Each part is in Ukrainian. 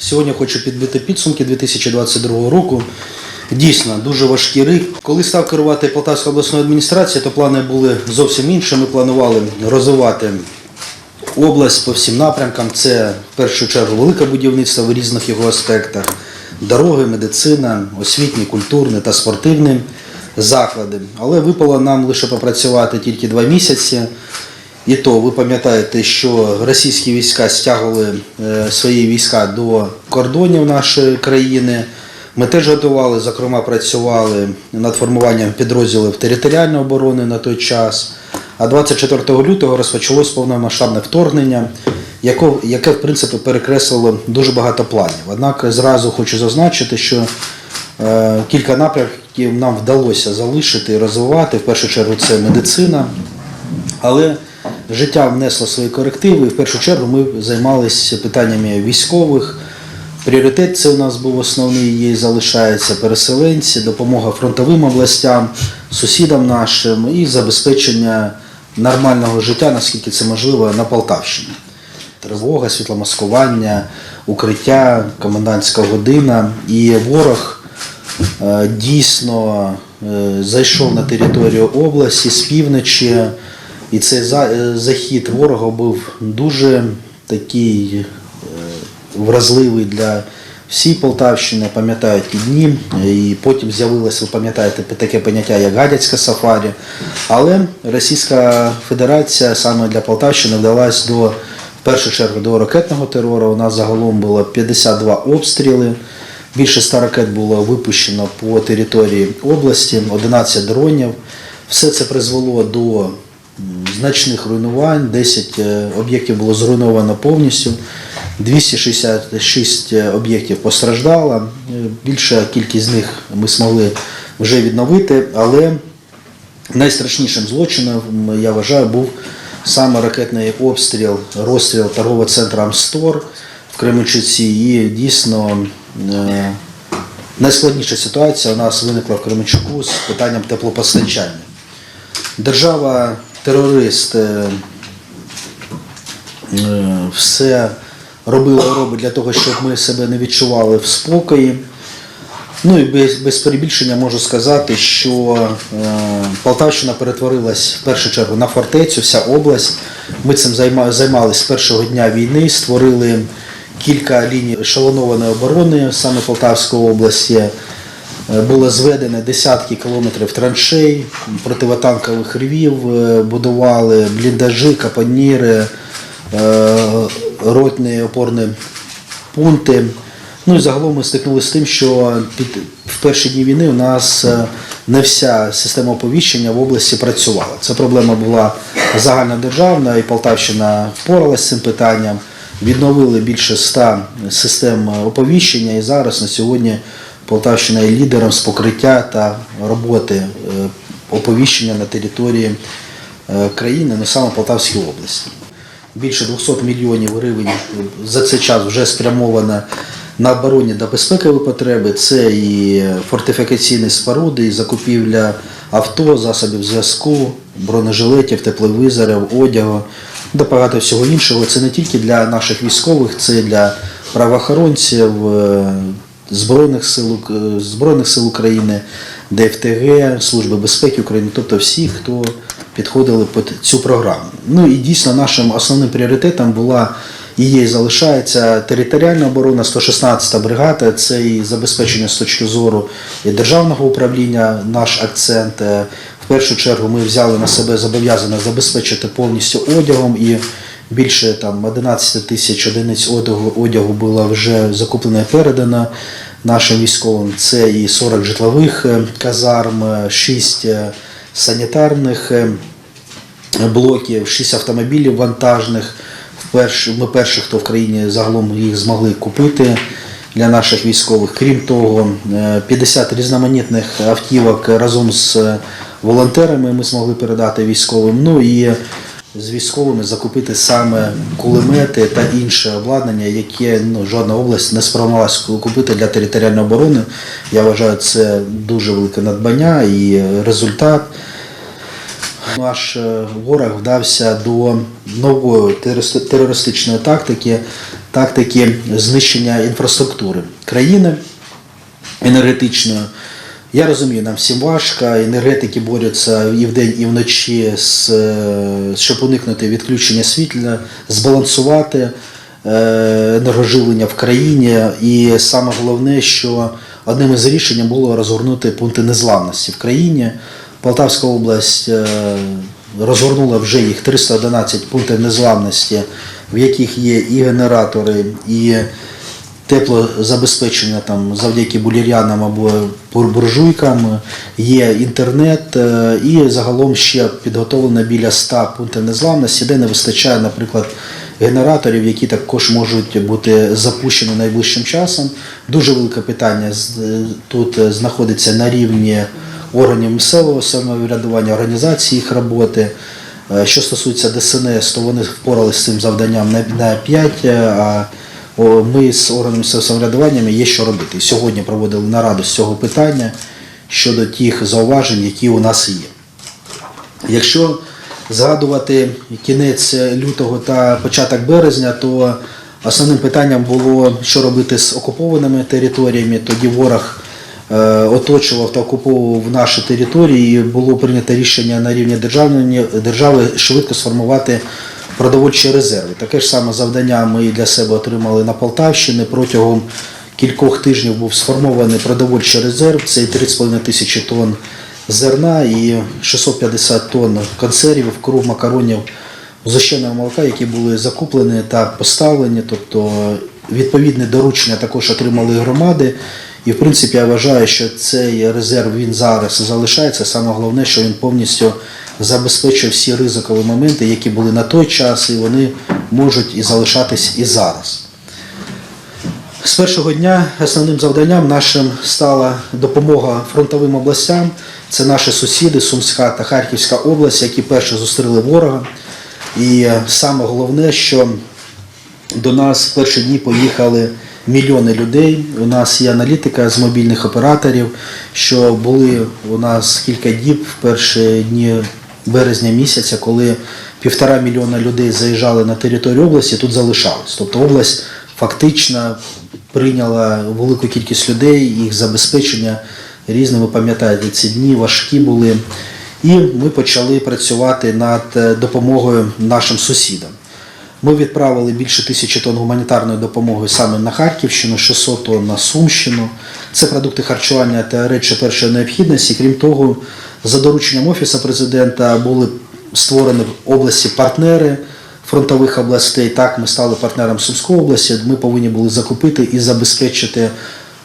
Сьогодні хочу підбити підсумки 2022 року. Дійсно, дуже важкий рік. Коли став керувати Полтавською обласною адміністрацією, то плани були зовсім інші. Ми планували розвивати область по всім напрямкам. Це в першу чергу велике будівництво в різних його аспектах, дороги, медицина, освітні, культурні та спортивні заклади. Але випало нам лише попрацювати тільки два місяці. І то ви пам'ятаєте, що російські війська стягували е, свої війська до кордонів нашої країни. Ми теж готували, зокрема, працювали над формуванням підрозділів територіальної оборони на той час. А 24 лютого розпочалось повномасштабне вторгнення, яке, в принципі перекреслило дуже багато планів. Однак зразу хочу зазначити, що е, кілька напрямків нам вдалося залишити і розвивати. В першу чергу це медицина, але життя внесло свої корективи. І в першу чергу ми займалися питаннями військових. Пріоритет це у нас був основний, і залишається переселенці, допомога фронтовим областям, сусідам нашим і забезпечення нормального життя, наскільки це можливо, на Полтавщині. Тривога, світломаскування, укриття, комендантська година. І ворог е, дійсно е, зайшов на територію області з півночі, і цей е, захід ворога був дуже такий е, вразливий для всієї Полтавщини, пам'ятають ті дні. І потім з'явилося, ви пам'ятаєте, таке поняття, як гадяцька сафарі. Але Російська Федерація саме для Полтавщини вдалась до, в першу чергу до ракетного терору. У нас загалом було 52 обстріли. Більше 100 ракет було випущено по території області, 11 дронів. Все це призвело до значних руйнувань, 10 е, об'єктів було зруйновано повністю, 266 об'єктів постраждало. Е, Більша кількість з них ми змогли вже відновити, але найстрашнішим злочином, я вважаю, був саме ракетний обстріл, розстріл торгового центру Амстор в Кременчуці. І дійсно е, найскладніша ситуація у нас виникла в Кременчуку з питанням теплопостачання. Держава-терорист е, е, все робила робить для того, щоб ми себе не відчували в спокої. Ну і без, без перебільшення можу сказати, що е, Полтавщина перетворилась в першу чергу на фортецю, вся область. Ми цим займа, займалися з першого дня війни, створили кілька ліній ешелонованої оборони саме Полтавської області. Е, Було зведено десятки кілометрів траншей, противотанкових рвів, е, будували бліндажі, капоніри, е, ротні опорні пункти. Ну і загалом ми стикнулися з тим, що під, в перші дні війни у нас не вся система оповіщення в області працювала. Ця проблема була загальнодержавна, і Полтавщина впоралася з цим питанням. Відновили більше ста систем оповіщення, і зараз на сьогодні Полтавщина є лідером з покриття та роботи е, оповіщення на території е, країни, ну саме Полтавській області. Більше 200 мільйонів гривень за цей час вже спрямовано на оборонні та безпекові потреби. Це і фортифікаційні споруди, і закупівля авто, засобів зв'язку, бронежилетів, тепловізорів, одягу та багато всього іншого. Це не тільки для наших військових, це для правоохоронців, е, Збройних сил, Збройних сил України, ДФТГ, Служби безпеки України, тобто всі, хто підходили під цю програму. Ну і дійсно нашим основним пріоритетом була і є залишається територіальна оборона, 116 бригада, це і забезпечення з точки зору і державного управління, наш акцент. Е, В першу чергу ми взяли на себе зобов'язання забезпечити повністю одягом і більше там 11 тисяч одиниць одягу, одягу було вже закуплено і передано нашим військовим. Це і 40 житлових е, казарм, 6 санітарних е, блоків, 6 автомобілів вантажних. Ми перші, хто в країні загалом їх змогли купити для наших військових. Крім того, е, 50 різноманітних автівок разом з е, волонтерами ми змогли передати військовим. Ну і з військовими закупити саме кулемети та інше обладнання, яке ну, жодна область не спромоглась купити для територіальної оборони. Я вважаю, це дуже велике надбання і результат. Наш е, ворог вдався до нової терористи- терористичної тактики, тактики знищення інфраструктури країни енергетичної. Я розумію, нам всім важко, енергетики борються і вдень, і вночі, з, е, щоб уникнути відключення світла, збалансувати е, енергоживлення в країні. І саме головне, що одним із рішень було розгорнути пункти незламності в країні. Полтавська область е, розгорнула вже їх 311 пунктів незламності, в яких є і генератори, і теплозабезпечення там завдяки булір'янам або бур- буржуйкам, є інтернет е, і загалом ще підготовлено біля 100 пунктів незламності, де не вистачає, наприклад, генераторів, які також можуть бути запущені найближчим часом. Дуже велике питання е, тут знаходиться на рівні органів місцевого самоврядування, організації їх роботи. Е, Що стосується ДСНС, то вони впоралися з цим завданням на, на 5, а ми з органами самоврядування є що робити. Сьогодні проводили нараду з цього питання щодо тих зауважень, які у нас є. Якщо згадувати кінець лютого та початок березня, то основним питанням було, що робити з окупованими територіями. Тоді ворог е, оточував та окуповував наші території. І було прийнято рішення на рівні держави швидко сформувати продовольчі резерви. Таке ж саме завдання ми для себе отримали на Полтавщині протягом кількох тижнів був сформований продовольчий резерв, це 3,5 тисячі тонн зерна і 650 тонн консервів, круг макаронів зощеного молока, які були закуплені та поставлені. Тобто відповідне доручення також отримали громади. І в принципі я вважаю, що цей резерв він зараз залишається. Саме головне, що він повністю забезпечує всі ризикові моменти, які були на той час, і вони можуть і залишатись і зараз. З першого дня основним завданням нашим стала допомога фронтовим областям. Це наші сусіди Сумська та Харківська область, які перші зустріли ворога. І е, саме головне, що до нас в перші дні поїхали мільйони людей. У нас є аналітика з мобільних операторів, що були у нас кілька діб в перші дні березня місяця, коли півтора мільйона людей заїжджали на територію області, тут залишались. Тобто область фактично прийняла велику кількість людей, їх забезпечення різне. Ви пам'ятаєте, ці дні важкі були. І ми почали працювати над е, допомогою нашим сусідам. Ми відправили більше тисячі тонн гуманітарної допомоги саме на Харківщину, 600 тонн на Сумщину. Це продукти харчування та речі першої необхідності. Крім того, за дорученням Офісу президента були створені в області партнери фронтових областей. Так, ми стали партнером Сумської області. Ми повинні були закупити і забезпечити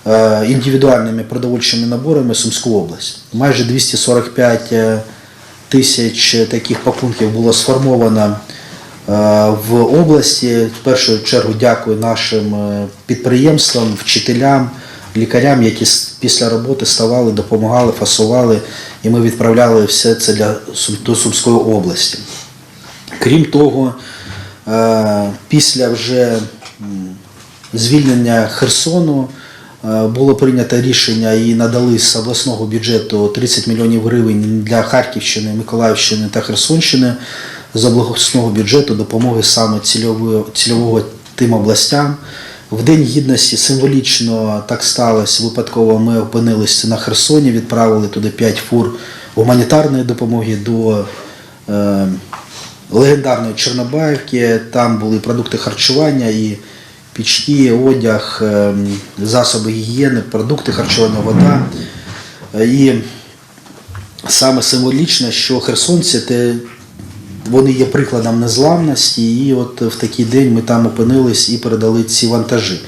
е, індивідуальними продовольчими наборами Сумську область. Майже 245 е, тисяч таких пакунків було сформовано е, в області. В першу чергу дякую нашим підприємствам, вчителям, лікарям, які після роботи ставали, допомагали, фасували, і ми відправляли все це для до Сумської області. Крім того, е, після вже звільнення Херсону е, було прийнято рішення і надали з обласного бюджету 30 мільйонів гривень для Харківщини, Миколаївщини та Херсонщини з обласного бюджету допомоги саме цільового, цільового тим областям. В День гідності символічно так сталося. Випадково ми опинилися на Херсоні, відправили туди 5 фур гуманітарної допомоги до е, легендарної Чорнобаївки. Там були продукти харчування і пічки, одяг, е, засоби гігієни, продукти харчування, вода. Е, І саме символічно, що херсонці те, вони є прикладом незламності, і от в такий день ми там опинились і передали ці вантажі.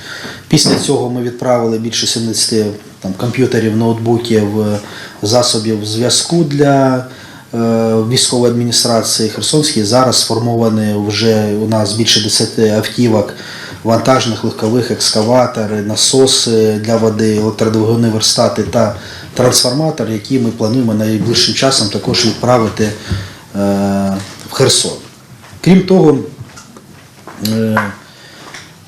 Після цього ми відправили більше 70 там, комп'ютерів, ноутбуків, е, засобів зв'язку для е, військової адміністрації Херсонської. Зараз сформовані вже у нас більше 10 автівок вантажних, легкових, екскаватори, насоси для води, електродвигуни, верстати та трансформатор, які ми плануємо найближчим часом також відправити е, Херсон. Крім того, е,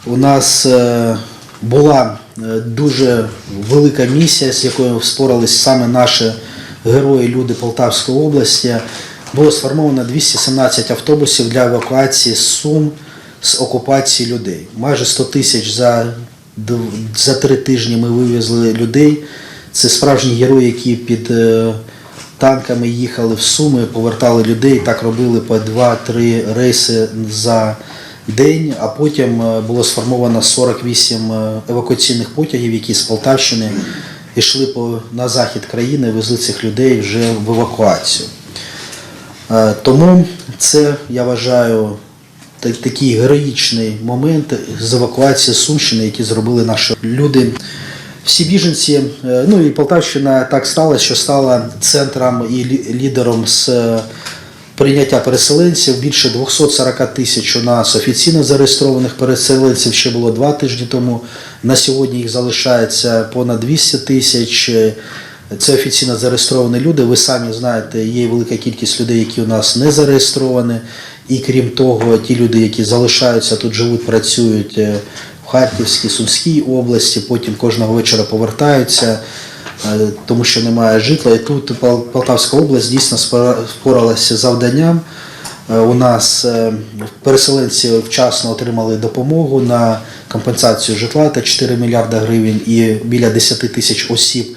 у нас е, була е, дуже велика місія, з якою спорались саме наші герої, люди Полтавської області. було сформовано 217 автобусів для евакуації з Сум з окупації людей. Майже 100 тисяч за, за три тижні ми вивезли людей. Це справжні герої, які під танками їхали в Суми, повертали людей. Так робили по 2-3 рейси за день. А потім е, було сформовано 48 е, евакуаційних потягів, які з Полтавщини йшли на захід країни, везли цих людей вже в евакуацію. Е, Тому це, я вважаю, такий героїчний момент з евакуації Сумщини, які зробили наші люди. Всі біженці, е, ну і Полтавщина так сталося, що стала центром і лідером з е, прийняття переселенців. Більше 240 тисяч у нас офіційно зареєстрованих переселенців ще було два тижні тому. На сьогодні їх залишається понад 200 тисяч. Е, Це офіційно зареєстровані люди. Ви самі знаєте, є велика кількість людей, які у нас не зареєстровані. І крім того, ті люди, які залишаються тут, живуть, працюють Харківській, Сумській області, потім кожного вечора повертаються, е, тому що немає житла. І тут Полтавська область дійсно спора- впоралася з завданням. Е, У нас е, переселенці вчасно отримали допомогу на компенсацію житла та 4 мільярда гривень і біля 10 тисяч осіб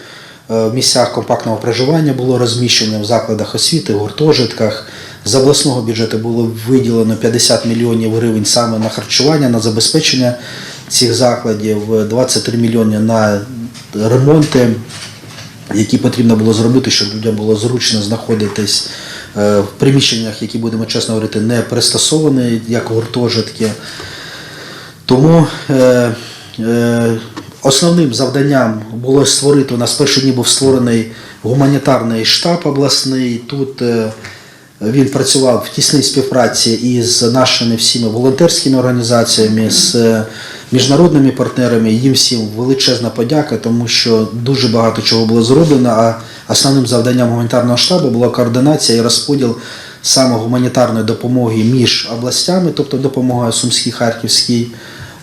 в місцях компактного проживання було розміщено в закладах освіти, гуртожитках. З обласного бюджету було виділено 50 мільйонів гривень саме на харчування, на забезпечення цих закладів, е, 23 мільйони на ремонти які потрібно було зробити, щоб людям було зручно знаходитись е, в приміщеннях, які будемо чесно говорити, не пристосовані як гуртожитки. Тому е, е, основним завданням було створити, у нас перші дні був створений гуманітарний штаб обласний. Тут е, він працював в тісній співпраці із нашими всіми волонтерськими організаціями, з е, міжнародними партнерами. Їм всім величезна подяка, тому що дуже багато чого було зроблено. А основним завданням гуманітарного штабу була координація і розподіл саме гуманітарної допомоги між областями, тобто допомога Сумській, Харківській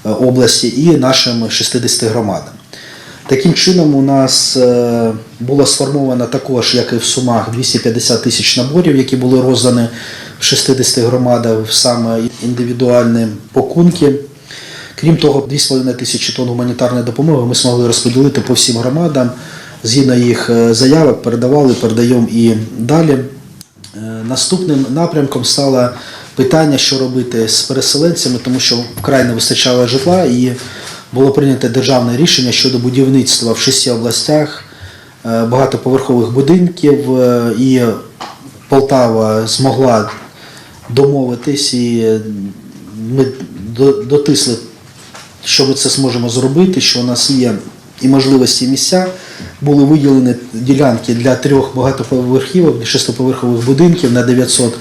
е, області і нашим 60 громадам. Таким чином, у нас е, було сформовано також, як і в Сумах, 250 тисяч наборів, які були роздані в 60 громадах саме індивідуальні пакунки. Крім того, 2,5 тисячі тонн гуманітарної допомоги ми змогли розподілити по всім громадам. Згідно їх е, заявок, передавали, передаємо і далі. Е, Наступним напрямком стало питання, що робити з переселенцями, тому що вкрай не вистачало житла, і було прийнято державне рішення щодо будівництва в шести областях е, багатоповерхових будинків, і Полтава змогла домовитись, і ми дотисли, що ми це зможемо зробити, що у нас є і можливості і місця. Були виділені ділянки для трьох багатоповерхівок, шестиповерхових будинків на 900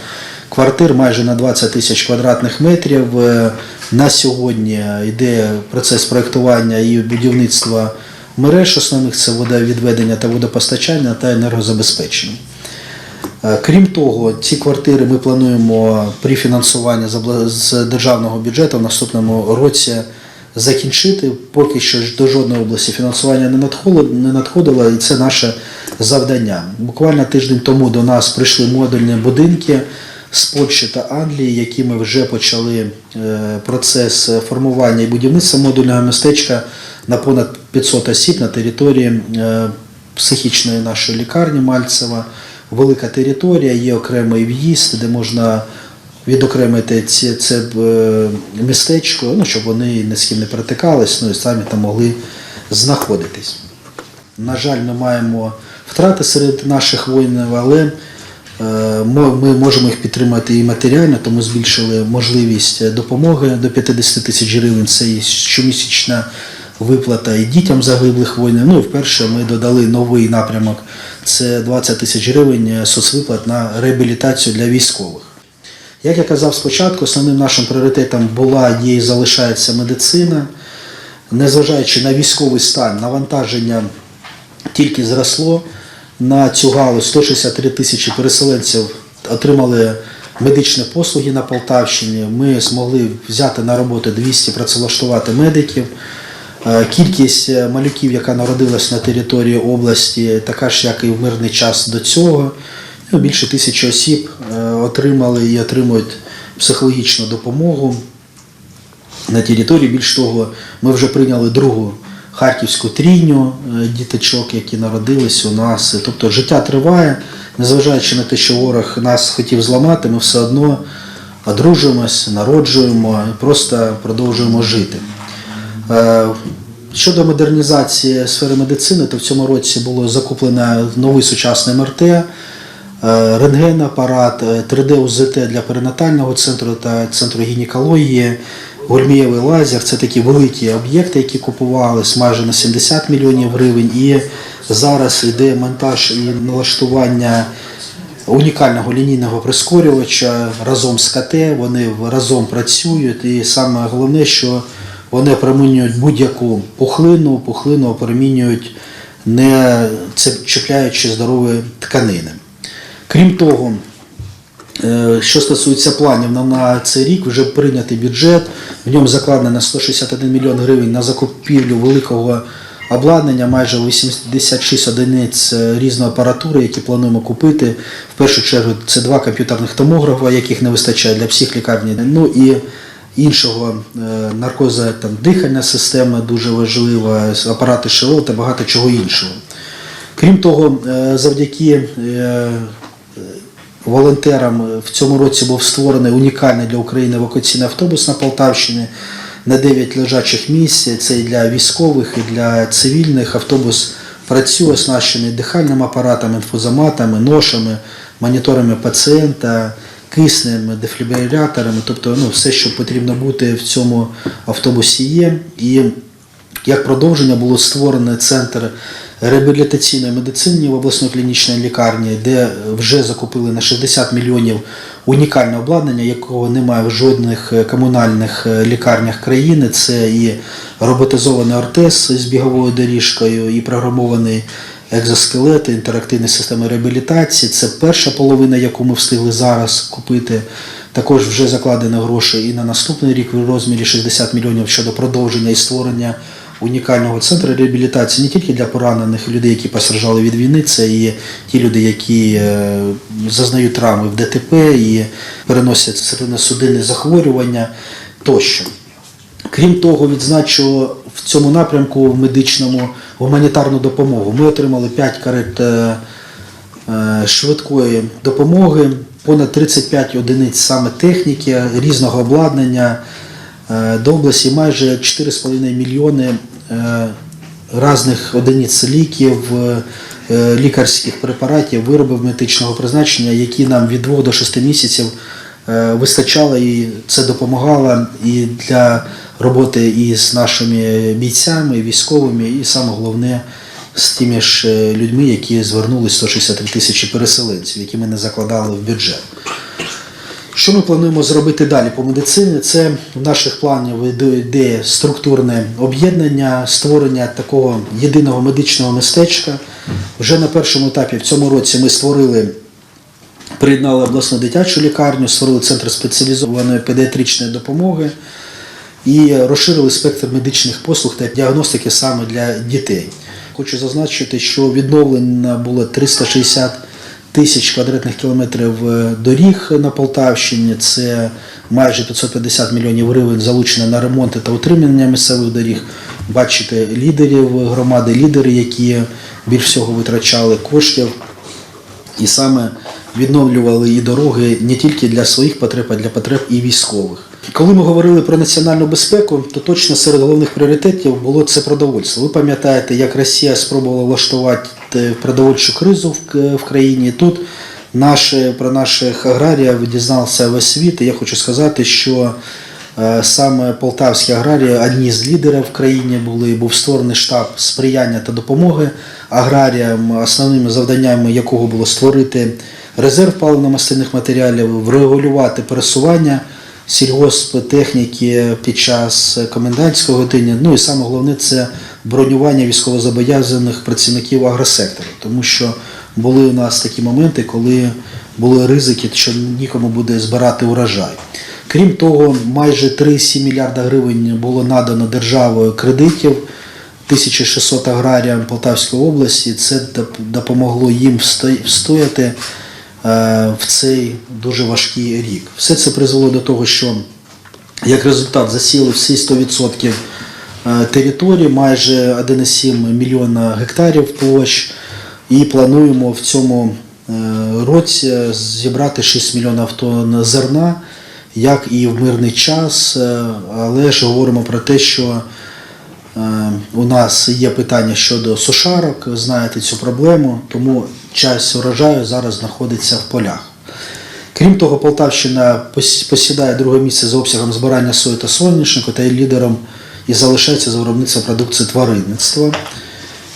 квартир, майже на 20 тисяч квадратних метрів. Е, На сьогодні йде процес проєктування і будівництва мереж основних це водовідведення та водопостачання та енергозабезпечення. Е, Крім того, ці квартири ми плануємо при фінансуванні з державного бюджету в наступному році закінчити. Поки що до жодної області фінансування не надходило, не надходило, і це наше завдання. Буквально тиждень тому до нас прийшли модульні будинки з Польщі та Англії, які ми вже почали е, процес формування і будівництва модульного містечка на понад 500 осіб на території е, психічної нашої лікарні Мальцева. Велика територія, є окремий в'їзд, де можна відокремити ці, це е, містечко, ну, щоб вони ні з ким не перетикались, ну і самі там могли знаходитись. На жаль, ми маємо втрати серед наших воїнів, але е, ми можемо їх підтримати і матеріально, тому збільшили можливість допомоги до 50 тисяч гривень. Це і щомісячна виплата і дітям загиблих воїнів. Ну і вперше ми додали новий напрямок. Це 20 тисяч гривень соцвиплат на реабілітацію для військових. Як я казав спочатку, основним нашим пріоритетом була є і залишається медицина. Незважаючи на військовий стан, навантаження тільки зросло. На цю галузь 163 тисячі переселенців отримали медичні послуги на Полтавщині. Ми змогли взяти на роботу 200 працевлаштувати медиків. Е, Кількість е, малюків, яка народилась на території області, така ж, як і в мирний час до цього. Ну, Більше тисячі осіб е, отримали і отримують психологічну допомогу на території. Більш того, ми вже прийняли другу харківську трійню е, діточок, які народились у нас. Тобто життя триває, незважаючи на те, що ворог нас хотів зламати, ми все одно одружуємось, народжуємо і просто продовжуємо жити. Е, Щодо модернізації сфери медицини, то в цьому році було закуплено новий сучасний МРТ, рентген-апарат, е, 3D УЗТ для перинатального центру та центру гінекології, гульмієвий лазер. Це такі великі об'єкти, які купувались майже на 70 мільйонів гривень. І зараз йде монтаж і налаштування унікального лінійного прискорювача разом з КТ. Вони разом працюють. І саме головне, що вони опромінюють будь-яку пухлину, пухлину опромінюють, не чіпляючи здорові тканини. Крім того, Е, Що стосується планів на, цей рік, вже прийнятий бюджет. В ньому закладено 161 мільйон гривень на закупівлю великого обладнання, майже 86 одиниць е, різної апаратури, які плануємо купити. В першу чергу це два комп'ютерних томографа, яких не вистачає для всіх лікарні. Ну і іншого е, наркоза, там, дихальна система дуже важлива, апарати ШВЛ та багато чого іншого. Крім того, завдяки волонтерам в цьому році був створений унікальний для України евакуаційний автобус на Полтавщині на 9 лежачих місць. Це і для військових, і для цивільних. Автобус працює, оснащений дихальним апаратом, інфузоматами, ношами, моніторами пацієнта, киснем, дефібриляторами, тобто ну, все, що потрібно бути в цьому автобусі є. І як продовження було створено центр реабілітаційної медицини в обласній клінічній лікарні, де вже закупили на 60 мільйонів унікальне обладнання, якого немає в жодних е, комунальних е, лікарнях країни. Це і роботизований ортез з біговою доріжкою, і програмований екзоскелет, інтерактивні системи реабілітації. Це перша половина, яку ми встигли зараз купити. Також вже закладено гроші і на наступний рік в розмірі 60 мільйонів щодо продовження і створення унікального центру реабілітації не тільки для поранених людей, які постраждали від війни, це і ті люди, які е, зазнають травми в ДТП і переносять середньосудинні захворювання тощо. Крім того, відзначу в цьому напрямку в медичному гуманітарну допомогу. Ми отримали 5 карет е, е, швидкої допомоги, понад 35 одиниць саме техніки, різного обладнання до області, майже 4,5 мільйони е, різних одиниць ліків, е, лікарських препаратів, виробів медичного призначення, які нам від 2 до 6 місяців е, вистачало і це допомагало і для роботи із нашими бійцями, військовими, і саме головне з тими ж е, людьми, які звернулись 163 тисячі переселенців, які ми не закладали в бюджет. Що ми плануємо зробити далі по медицині? Це в наших планів йде структурне об'єднання, створення такого єдиного медичного містечка. Вже на першому етапі в цьому році ми створили приєднали обласну дитячу лікарню, створили центр спеціалізованої педіатричної допомоги і розширили спектр медичних послуг та діагностики саме для дітей. Хочу зазначити, що відновлено було 360 тисяч квадратних кілометрів е, доріг на Полтавщині. Це майже 550 мільйонів гривень залучено на ремонти та утримання місцевих доріг. Бачите лідерів громади, лідери, які більш всього витрачали коштів і саме відновлювали і дороги не тільки для своїх потреб, а для потреб і військових. Коли ми говорили про національну безпеку, то точно серед головних пріоритетів було це продовольство. Ви пам'ятаєте, як Росія спробувала влаштувати продовольчу кризу в в країні. Тут наші, про наших аграріїв дізнався весь світ. І я хочу сказати, що е, саме полтавські аграрії одні з лідерів в країні були. Був створений штаб сприяння та допомоги аграріям, основними завданнями якого було створити резерв паливно-мастильних матеріалів, врегулювати пересування сільгосптехніки під час комендантської години. Ну і саме головне це бронювання військовозобов'язаних працівників агросектору, тому що були у нас такі моменти, коли були ризики, що нікому буде збирати урожай. Крім того, майже 3,7 мільярда гривень було надано державою кредитів 1600 аграріям Полтавської області. Це допомогло їм всто- встояти в цей дуже важкий рік. Все це призвело до того, що як результат засіли всі 100% е, території, майже 1,7 мільйона гектарів площ, і плануємо в цьому е, році зібрати 6 мільйонів тонн зерна, як і в мирний час, Е, але ж говоримо про те, що Е, У нас є питання щодо сушарок, знаєте цю проблему, тому часть урожаю зараз знаходиться в полях. Крім того, Полтавщина посідає друге місце за обсягом збирання сої та соняшнику та є лідером і залишається за виробництвом продукції тваринництва.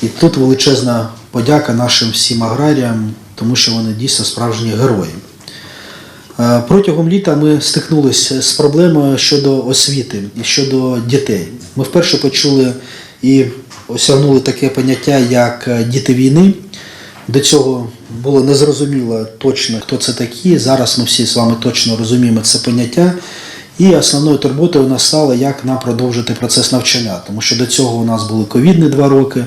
І тут величезна подяка нашим всім аграріям, тому що вони дійсно справжні герої. Е, Протягом літа ми стикнулися з проблемою щодо освіти і щодо дітей. Ми вперше почули і осягнули таке поняття, як е, діти війни. До цього було незрозуміло точно, хто це такі. Зараз ми всі з вами точно розуміємо це поняття. І основною турботою у нас стало, як нам продовжити процес навчання, тому що до цього у нас були ковідні два роки,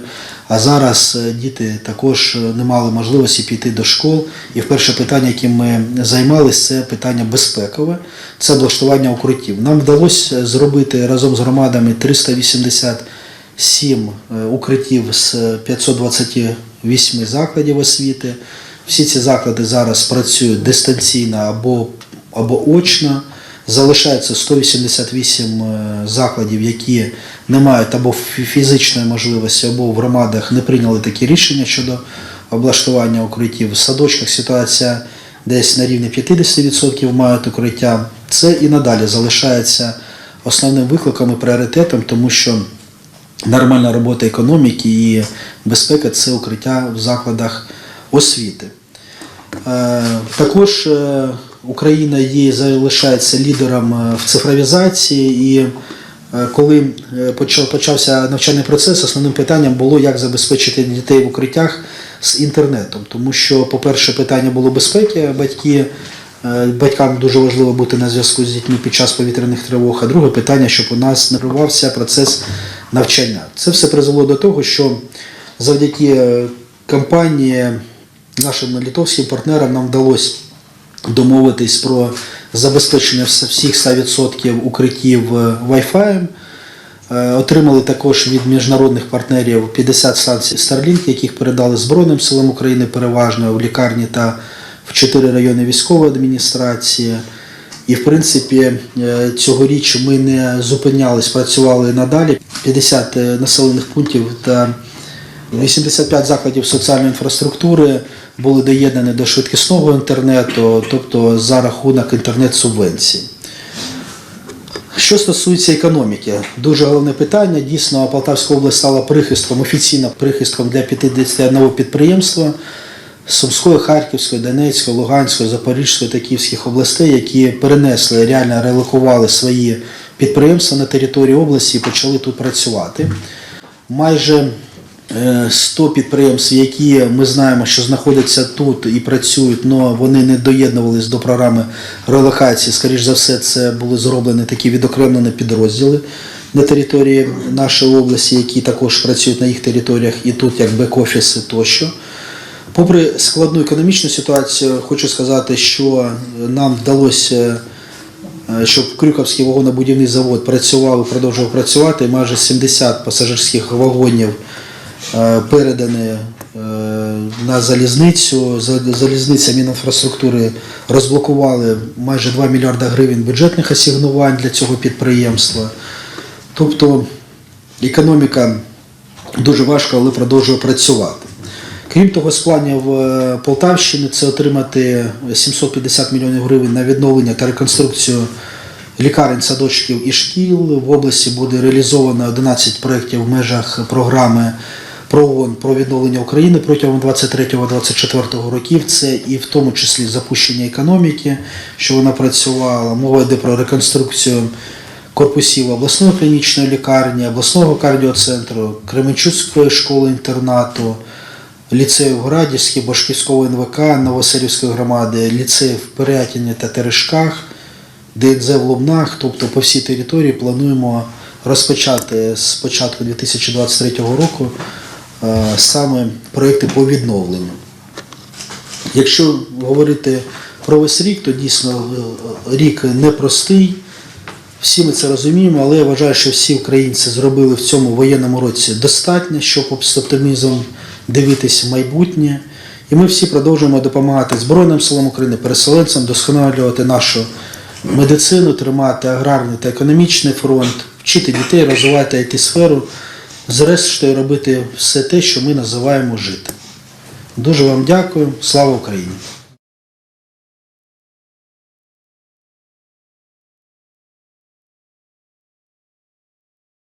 а зараз е, діти також е, не мали можливості піти до школ. І перше питання, яким ми займалися, це питання безпекове, це облаштування укриттів. Нам вдалося зробити разом з громадами 387 е, укриттів з 528 закладів освіти. Всі ці заклади зараз працюють дистанційно або, або очно. Залишається 188 е, закладів, які не мають або фізичної можливості, або в громадах не прийняли такі рішення щодо облаштування укриттів. В садочках ситуація десь на рівні 50% мають укриття. Це і надалі залишається основним викликом і пріоритетом, тому що нормальна робота економіки і безпека це укриття в закладах освіти. Е, Також е, Україна є залишається лідером е, в цифровізації, і коли е, почався навчальний процес, основним питанням було, як забезпечити дітей в укриттях з інтернетом. Тому що, по-перше, питання було безпеки. Батьки, е, батькам дуже важливо бути на зв'язку з дітьми під час повітряних тривог. А друге питання, щоб у нас неривався процес навчання. Це все призвело до того, що завдяки е, кампанії нашим литовським партнерам нам вдалося домовитись про забезпечення всіх 100% укриттів е, Wi-Fi. Е, Отримали також від міжнародних партнерів 50 станцій Starlink, яких передали Збройним силам України переважно в лікарні та в 4 райони військової адміністрації. І в принципі е, цьогоріч ми не зупинялись, працювали надалі. 50 е, населених пунктів та 85 закладів соціальної інфраструктури були доєднані до швидкісного інтернету, тобто за рахунок інтернет-субвенцій. Що стосується економіки, дуже головне питання. Дійсно, Полтавська область стала прихистком, офіційно прихистком для 51 підприємства Сумської, Харківської, Донецької, Луганської, Запорізької та Київських областей, які перенесли, реально релокували свої підприємства на території області і почали тут працювати. Майже 100 підприємств, які ми знаємо, що знаходяться тут і працюють, але вони не доєднувалися до програми релокації. Скоріш за все, це були зроблені такі відокремлені підрозділи на території нашої області, які також працюють на їх територіях і тут як бек-офіси тощо. Попри складну економічну ситуацію, хочу сказати, що нам вдалося, е, щоб Крюковський вагонобудівний завод працював і продовжував працювати. Майже 70 пасажирських вагонів е, передані е, на залізницю. Залізниця Мінінфраструктури розблокували майже 2 мільярда гривень бюджетних асигнувань для цього підприємства. Тобто економіка дуже важко, але продовжує працювати. Крім того, з планів е, Полтавщини це отримати 750 мільйонів гривень на відновлення та реконструкцію лікарень, садочків і шкіл. В області буде реалізовано 11 проєктів в межах програми ПРООН про відновлення України протягом 23-24 років. Це і в тому числі запущення економіки, що вона працювала. Мова йде про реконструкцію корпусів обласної клінічної лікарні, обласного кардіоцентру, Кременчуцької школи-інтернату, ліцею в Градівській, Башківського НВК, Новоселівської громади, ліцеїв в Пирятині та Терешках, ДНЗ в Лубнах, тобто по всій території плануємо розпочати з початку 2023 року саме проекти по відновленню. Якщо говорити про весь рік, то дійсно е, рік непростий. Всі ми це розуміємо, але я вважаю, що всі українці зробили в цьому воєнному році достатньо, щоб з оптимізмом дивитись в майбутнє. І ми всі продовжуємо допомагати Збройним силам України, переселенцям, досконалювати нашу медицину, тримати аграрний та економічний фронт, вчити дітей, розвивати it сферу зрештою робити все те, що ми називаємо жити. Дуже вам дякую. Слава Україні!